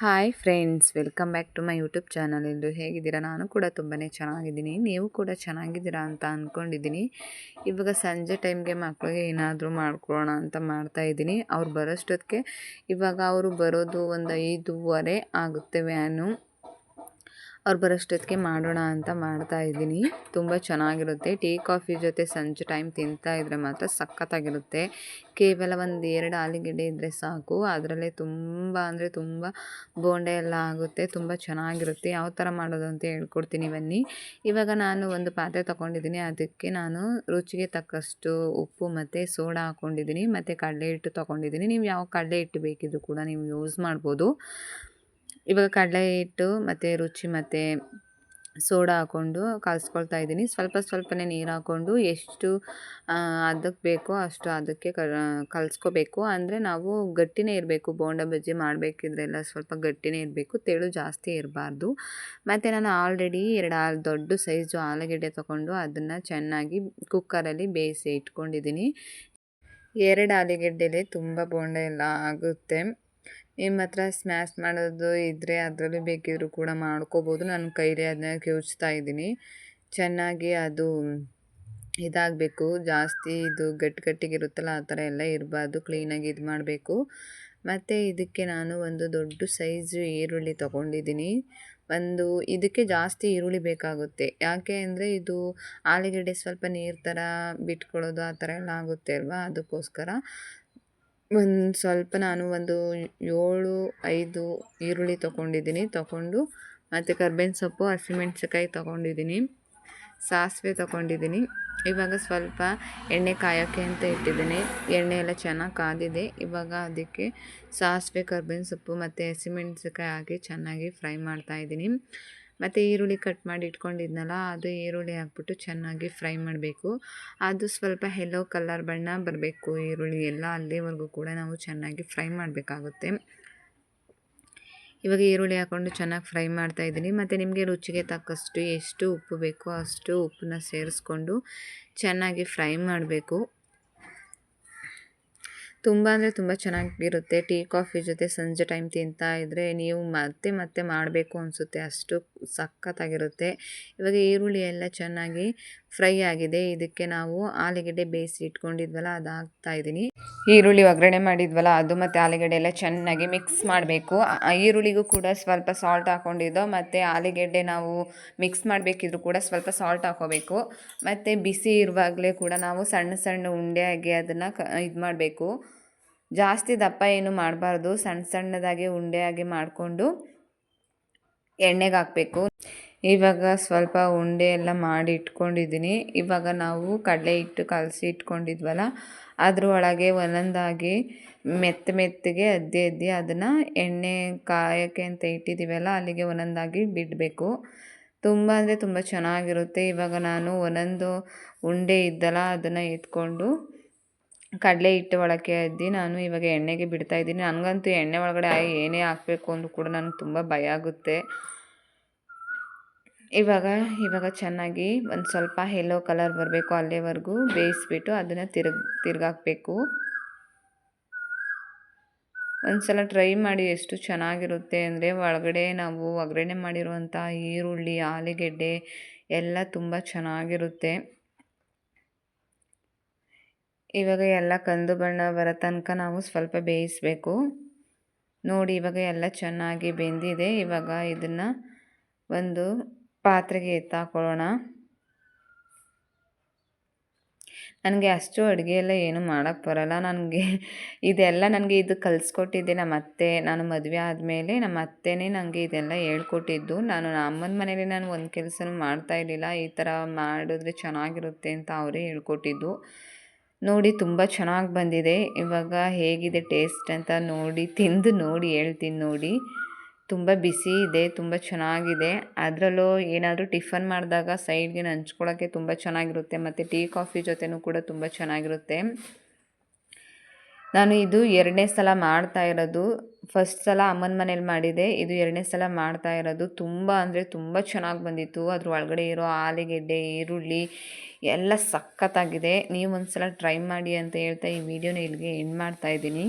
Hi friends welcome back to my YouTube channel ಇಂದು ಹೇಗಿದ್ದೀರಾ? ನಾನು ಕೂಡ ತುಂಬಾ ಚೆನ್ನಾಗಿದ್ದೀನಿ. ನೀವು ಕೂಡ ಚೆನ್ನಾಗಿದ್ದೀರಾ ಅಂತ ಅಂದ್ಕೊಂಡಿದ್ದೀನಿ ಇವಾಗ ಸಂಜೆ ಟೈಮ್ಗೆ ಮಕ್ಕಳಿಗೆ ಏನಾದರೂ ಮಾಡ್ಕೊಳ್ಳೋಣ ಅಂತ ಮಾಡ್ತಾ ಇದ್ದೀನಿ. ಅವ್ರು ಬರೋಷ್ಟೊತ್ತಿಗೆ ಇವಾಗ ಅವರು ಬರೋದು ಒಂದು ಐದೂವರೆ ಆಗುತ್ತೆ ವ್ಯಾನು. ಅವ್ರು ಬರೋಷ್ಟೊತ್ತಿಗೆ ಮಾಡೋಣ ಅಂತ ಮಾಡ್ತಾ ಇದ್ದೀನಿ. ತುಂಬ ಚೆನ್ನಾಗಿರುತ್ತೆ. ಟೀ, ಕಾಫಿ ಜೊತೆ ಸಂಜೆ ಟೈಮ್ ತಿಂತಾ ಇದ್ದರೆ ಮಾತ್ರ ಸಖತ್ತಾಗಿರುತ್ತೆ. ಕೇವಲ ಒಂದು ಎರಡು ಆಲೂಗೆಡ್ಡೆ ಇದ್ದರೆ ಸಾಕು. ಅದರಲ್ಲೇ ತುಂಬ ಅಂದರೆ ತುಂಬ ಬೋಂಡೆ ಎಲ್ಲ ಆಗುತ್ತೆ. ತುಂಬ ಚೆನ್ನಾಗಿರುತ್ತೆ. ಯಾವ ಥರ ಮಾಡೋದು ಅಂತ ಹೇಳ್ಕೊಡ್ತೀನಿ ಬನ್ನಿ. ಇವಾಗ ನಾನು ಒಂದು ಪಾತ್ರೆ ತೊಗೊಂಡಿದ್ದೀನಿ. ಅದಕ್ಕೆ ನಾನು ರುಚಿಗೆ ತಕ್ಕಷ್ಟು ಉಪ್ಪು ಮತ್ತು ಸೋಡಾ ಹಾಕ್ಕೊಂಡಿದ್ದೀನಿ ಮತ್ತು ಕಡಲೆ ಹಿಟ್ಟು ತೊಗೊಂಡಿದ್ದೀನಿ. ನೀವು ಯಾವ ಕಡಲೆ ಹಿಟ್ಟು ಬೇಕಿದ್ರು ಕೂಡ ನೀವು ಯೂಸ್ ಮಾಡ್ಬೋದು. ಇವಾಗ ಕಡಲೆ ಹಿಟ್ಟು ಮತ್ತು ರುಚಿ ಮತ್ತು ಸೋಡಾ ಹಾಕ್ಕೊಂಡು ಕಲಿಸ್ಕೊಳ್ತಾ ಇದ್ದೀನಿ. ಸ್ವಲ್ಪ ಸ್ವಲ್ಪನೇ ನೀರು ಹಾಕ್ಕೊಂಡು ಎಷ್ಟು ಅದಕ್ಕೆ ಬೇಕೋ ಅಷ್ಟು ಅದಕ್ಕೆ ಕಲಿಸ್ಕೋಬೇಕು. ಅಂದರೆ ನಾವು ಗಟ್ಟಿನೇ ಇರಬೇಕು. ಬೋಂಡ ಬಜ್ಜಿ ಮಾಡಬೇಕಿದ್ರೆಲ್ಲ ಸ್ವಲ್ಪ ಗಟ್ಟಿನೇ ಇರಬೇಕು. ತೆಳು ಜಾಸ್ತಿ ಇರಬಾರ್ದು. ಮತ್ತು ನಾನು ಆಲ್ರೆಡಿ ಎರಡು ಆಲ್ ದೊಡ್ಡ ಸೈಜು ಆಲೂಗೆಡ್ಡೆ ತೊಗೊಂಡು ಅದನ್ನು ಚೆನ್ನಾಗಿ ಕುಕ್ಕರಲ್ಲಿ ಬೇಯಿಸಿ ಇಟ್ಕೊಂಡಿದ್ದೀನಿ. ಎರಡು ಆಲೂಗೆಡ್ಡೆಲೇ ತುಂಬ ಬೋಂಡ ಎಲ್ಲ ಆಗುತ್ತೆ. ನಿಮ್ಮ ಹತ್ರ ಸ್ಮ್ಯಾಶ್ ಮಾಡೋದು ಇದ್ದರೆ ಅದರಲ್ಲಿ ಬೇಕಿದ್ದರೂ ಕೂಡ ಮಾಡ್ಕೋಬೋದು. ನಾನು ಕೈಲಿ ಅದನ್ನ ಕಿವುಚ್ತಾ ಇದ್ದೀನಿ. ಚೆನ್ನಾಗಿ ಅದು ಇದಾಗಬೇಕು. ಜಾಸ್ತಿ ಇದು ಗಟ್ಟಿ ಇರುತ್ತಲ್ಲ ಆ ಥರ ಎಲ್ಲ ಇರಬಾರ್ದು. ಕ್ಲೀನಾಗಿ ಇದು ಮಾಡಬೇಕು. ಮತ್ತು ಇದಕ್ಕೆ ನಾನು ಒಂದು ದೊಡ್ಡ ಸೈಜು ಈರುಳ್ಳಿ ತೊಗೊಂಡಿದ್ದೀನಿ. ಒಂದು, ಇದಕ್ಕೆ ಜಾಸ್ತಿ ಈರುಳ್ಳಿ ಬೇಕಾಗುತ್ತೆ. ಯಾಕೆ ಅಂದರೆ ಇದು ಆಲೂಗಡ್ಡೆ ಸ್ವಲ್ಪ ನೀರು ಥರ ಬಿಟ್ಕೊಳ್ಳೋದು ಆ ಥರ ಎಲ್ಲ ಆಗುತ್ತೆ ಅಲ್ವಾ? ಅದಕ್ಕೋಸ್ಕರ. ಒಂದು ಸ್ವಲ್ಪ ನಾನು ಒಂದು ಏಳು, ಐದು ಈರುಳ್ಳಿ ತೊಗೊಂಡಿದ್ದೀನಿ. ತೊಗೊಂಡು ಮತ್ತು ಕರ್ಬೇವಿನ ಸೊಪ್ಪು ಹಸಿಮೆಣ್ಸಿಕಾಯಿ ತೊಗೊಂಡಿದ್ದೀನಿ. ಸಾಸಿವೆ ತೊಗೊಂಡಿದ್ದೀನಿ. ಇವಾಗ ಸ್ವಲ್ಪ ಎಣ್ಣೆ ಕಾಯೋಕ್ಕೆ ಅಂತ ಇಟ್ಟಿದ್ದೀನಿ. ಎಣ್ಣೆ ಎಲ್ಲ ಚೆನ್ನಾಗಿ ಕಾದಿದೆ. ಇವಾಗ ಅದಕ್ಕೆ ಸಾಸಿವೆ, ಕರ್ಬೇವಿನ ಸೊಪ್ಪು ಮತ್ತು ಹಸಿಮೆಣ್ಸಿಕಾಯಿ ಹಾಕಿ ಚೆನ್ನಾಗಿ ಫ್ರೈ ಮಾಡ್ತಾಯಿದ್ದೀನಿ ಮತ್ತು ಈರುಳ್ಳಿ ಕಟ್ ಮಾಡಿ ಇಟ್ಕೊಂಡಿದ್ನಲ್ಲ, ಅದು ಈರುಳ್ಳಿ ಹಾಕ್ಬಿಟ್ಟು ಚೆನ್ನಾಗಿ ಫ್ರೈ ಮಾಡಬೇಕು. ಅದು ಸ್ವಲ್ಪ ಹೆಲ್ಲೋ ಕಲರ್ ಬಣ್ಣ ಬರಬೇಕು ಈರುಳ್ಳಿ ಎಲ್ಲ, ಅಲ್ಲಿವರೆಗೂ ಕೂಡ ನಾವು ಚೆನ್ನಾಗಿ ಫ್ರೈ ಮಾಡಬೇಕಾಗುತ್ತೆ. ಇವಾಗ ಈರುಳ್ಳಿ ಹಾಕ್ಕೊಂಡು ಚೆನ್ನಾಗಿ ಫ್ರೈ ಮಾಡ್ತಾ ಇದ್ದೀನಿ. ಮತ್ತು ನಿಮಗೆ ರುಚಿಗೆ ತಕ್ಕಷ್ಟು ಎಷ್ಟು ಉಪ್ಪು ಬೇಕೋ ಅಷ್ಟು ಉಪ್ಪನ್ನ ಸೇರಿಸ್ಕೊಂಡು ಚೆನ್ನಾಗಿ ಫ್ರೈ ಮಾಡಬೇಕು. ತುಂಬ ಅಂದರೆ ತುಂಬ ಚೆನ್ನಾಗಿರುತ್ತೆ. ಟೀ, ಕಾಫಿ ಜೊತೆ ಸಂಜೆ ಟೈಮ್ ತಿಂತಾ ಇದ್ದರೆ ನೀವು ಮತ್ತೆ ಮತ್ತೆ ಮಾಡಬೇಕು ಅನಿಸುತ್ತೆ. ಅಷ್ಟು ಸಖತ್ತಾಗಿರುತ್ತೆ. ಇವಾಗ ಈರುಳ್ಳಿ ಎಲ್ಲ ಚೆನ್ನಾಗಿ ಫ್ರೈ ಆಗಿದೆ. ಇದಕ್ಕೆ ನಾವು ಆಲೂಗೆಡ್ಡೆ ಬೇಯಿಸಿ ಇಟ್ಕೊಂಡಿದ್ವಲ್ಲ, ಅದು ಹಾಕ್ತಾಯಿದ್ದೀನಿ ಈರುಳ್ಳಿ ಒಗ್ಗರಣೆ ಮಾಡಿದ್ವಲ್ಲ, ಅದು ಮತ್ತು ಆಲೂಗಡ್ಡೆ ಎಲ್ಲ ಚೆನ್ನಾಗಿ ಮಿಕ್ಸ್ ಮಾಡಬೇಕು. ಈರುಳ್ಳಿಗೂ ಕೂಡ ಸ್ವಲ್ಪ ಸಾಲ್ಟ್ ಹಾಕ್ಕೊಂಡಿದ್ದೋ ಮತ್ತು ಆಲೂಗೆಡ್ಡೆ ನಾವು ಮಿಕ್ಸ್ ಮಾಡಬೇಕಿದ್ರು ಕೂಡ ಸ್ವಲ್ಪ ಸಾಲ್ಟ್ ಹಾಕೋಬೇಕು ಮತ್ತು ಬಿಸಿ ಇರುವಾಗಲೇ ಕೂಡ ನಾವು ಸಣ್ಣ ಸಣ್ಣ ಉಂಡೆಯಾಗಿ ಅದನ್ನು ಕ ಇದು ಮಾಡಬೇಕು ಜಾಸ್ತಿ ದಪ್ಪ ಏನು ಮಾಡಬಾರ್ದು. ಸಣ್ಣ ಸಣ್ಣದಾಗಿ ಉಂಡೆಯಾಗಿ ಮಾಡಿಕೊಂಡು ಎಣ್ಣೆಗೆ ಹಾಕಬೇಕು. ಇವಾಗ ಸ್ವಲ್ಪ ಉಂಡೆ ಎಲ್ಲ ಮಾಡಿ ಇಟ್ಕೊಂಡಿದ್ದೀನಿ. ಇವಾಗ ನಾವು ಕಡಲೆ ಹಿಟ್ಟು ಕಲಸಿ ಇಟ್ಕೊಂಡಿದ್ವಲ್ಲ ಅದರೊಳಗೆ ಒಂದೊಂದಾಗಿ ಮೆತ್ತ ಮೆತ್ತಗೆ ಅದ್ದಿ ಅದ್ದಿ ಅದನ್ನು ಎಣ್ಣೆ ಕಾಯೋಕ್ಕೆ ಅಂತ ಇಟ್ಟಿದ್ದೀವಲ್ಲ ಅಲ್ಲಿಗೆ ಒಂದೊಂದಾಗಿ ಬಿಡಬೇಕು. ತುಂಬ ಅಂದರೆ ತುಂಬ ಚೆನ್ನಾಗಿರುತ್ತೆ. ಇವಾಗ ನಾನು ಒಂದೊಂದು ಉಂಡೆ ಇದ್ದಲ್ಲ, ಅದನ್ನು ಎತ್ಕೊಂಡು ಕಡಲೆ ಹಿಟ್ಟು ಒಳಕ್ಕೆ ಅದ್ದಿ ನಾನು ಇವಾಗ ಎಣ್ಣೆಗೆ ಬಿಡ್ತಾ ಇದ್ದೀನಿ. ನನಗಂತೂ ಎಣ್ಣೆ ಒಳಗಡೆ ಏನೇ ಹಾಕಬೇಕು ಅಂದರೂ ಕೂಡ ನನಗೆ ತುಂಬ ಭಯ ಆಗುತ್ತೆ. ಇವಾಗ ಇವಾಗ ಚೆನ್ನಾಗಿ ಒಂದು ಸ್ವಲ್ಪ ಯೆಲ್ಲೋ ಕಲರ್ ಬರಬೇಕು ಅಲ್ಲೇವರೆಗೂ. ಬೇಯಿಸ್ಬಿಟ್ಟು ಅದನ್ನು ತಿರುಗ್, ತಿರ್ಗಾಕ್ಬೇಕು. ಒಂದು ಸಲ ಟ್ರೈ ಮಾಡಿ ಎಷ್ಟು ಚೆನ್ನಾಗಿರುತ್ತೆ ಅಂದರೆ ಒಳಗಡೆ ನಾವು ಒಗ್ಗರಣೆ ಮಾಡಿರುವಂಥ ಈರುಳ್ಳಿ, ಆಲೂಗೆಡ್ಡೆ ಎಲ್ಲ ತುಂಬ ಚೆನ್ನಾಗಿರುತ್ತೆ. ಇವಾಗ ಎಲ್ಲ ಕಂದು ಬಣ್ಣ ಬರೋ ತನಕ ನಾವು ಸ್ವಲ್ಪ ಬೇಯಿಸಬೇಕು. ನೋಡಿ, ಇವಾಗ ಎಲ್ಲ ಚೆನ್ನಾಗಿ ಬೆಂದಿದೆ. ಇವಾಗ ಇದನ್ನು ಒಂದು ಪಾತ್ರೆಗೆ ಎತ್ತಾಕೊಳ್ಳೋಣ. ನನಗೆ ಅಷ್ಟು ಅಡುಗೆ ಎಲ್ಲ ಏನು ಮಾಡೋಕ್ಕೆ ಬರೋಲ್ಲ. ನನಗೆ ಇದೆಲ್ಲ ನನಗೆ ಇದು ಕಲಿಸ್ಕೊಟ್ಟಿದ್ದೆ ನಮ್ಮ ಅತ್ತೆ. ನಾನು ಮದುವೆ ಆದಮೇಲೆ ನಮ್ಮ ಅತ್ತೆನೇ ನನಗೆ ಇದೆಲ್ಲ ಹೇಳ್ಕೊಟ್ಟಿದ್ದು. ನಾನು ಅಮ್ಮನ ಮನೇಲಿ ನಾನು ಒಂದು ಕೆಲಸನೂ ಮಾಡ್ತಾಯಿರಲಿಲ್ಲ ಈ ಥರ ಮಾಡಿದ್ರೆ ಚೆನ್ನಾಗಿರುತ್ತೆ ಅಂತ ಅವರೇ ಹೇಳ್ಕೊಟ್ಟಿದ್ದು. ನೋಡಿ ತುಂಬ ಚೆನ್ನಾಗಿ ಬಂದಿದೆ. ಇವಾಗ ಹೇಗಿದೆ ಟೇಸ್ಟ್ ಅಂತ ನೋಡಿ, ತಿಂದು ನೋಡಿ, ಹೇಳ್ತೀನಿ ನೋಡಿ. ತುಂಬ ಬಿಸಿ ಇದೆ, ತುಂಬ ಚೆನ್ನಾಗಿದೆ. ಅದರಲ್ಲೂ ಏನಾದರೂ ಟಿಫನ್ ಮಾಡಿದಾಗ ಸೈಡ್ಗೆ ನಂಚ್ಕೊಳ್ಳೋಕ್ಕೆ ತುಂಬ ಚೆನ್ನಾಗಿರುತ್ತೆ, ಮತ್ತು ಟೀ, ಕಾಫಿ ಜೊತೆನೂ ಕೂಡ ತುಂಬ ಚೆನ್ನಾಗಿರುತ್ತೆ. ನಾನು ಇದು ಎರಡನೇ ಸಲ ಮಾಡ್ತಾ ಇರೋದು. ಫಸ್ಟ್ ಸಲ ಅಮ್ಮನ ಮನೇಲಿ ಮಾಡಿದೆ. ಇದು ಎರಡನೇ ಸಲ ಮಾಡ್ತಾ ಇರೋದು. ತುಂಬ ಅಂದರೆ ತುಂಬ ಚೆನ್ನಾಗಿ ಬಂದಿತ್ತು. ಅದ್ರ ಒಳಗಡೆ ಇರೋ ಆಲೂಗೆಡ್ಡೆ, ಈರುಳ್ಳಿ ಎಲ್ಲ ಸಖತ್ತಾಗಿದೆ. ನೀವು ಒಂದು ಸಲ ಟ್ರೈ ಮಾಡಿ ಅಂತ ಹೇಳ್ತಾ ಈ ವಿಡಿಯೋನ ಇಲ್ಲಿಗೆ ಎಂಡ್ ಮಾಡ್ತಾ ಇದ್ದೀನಿ.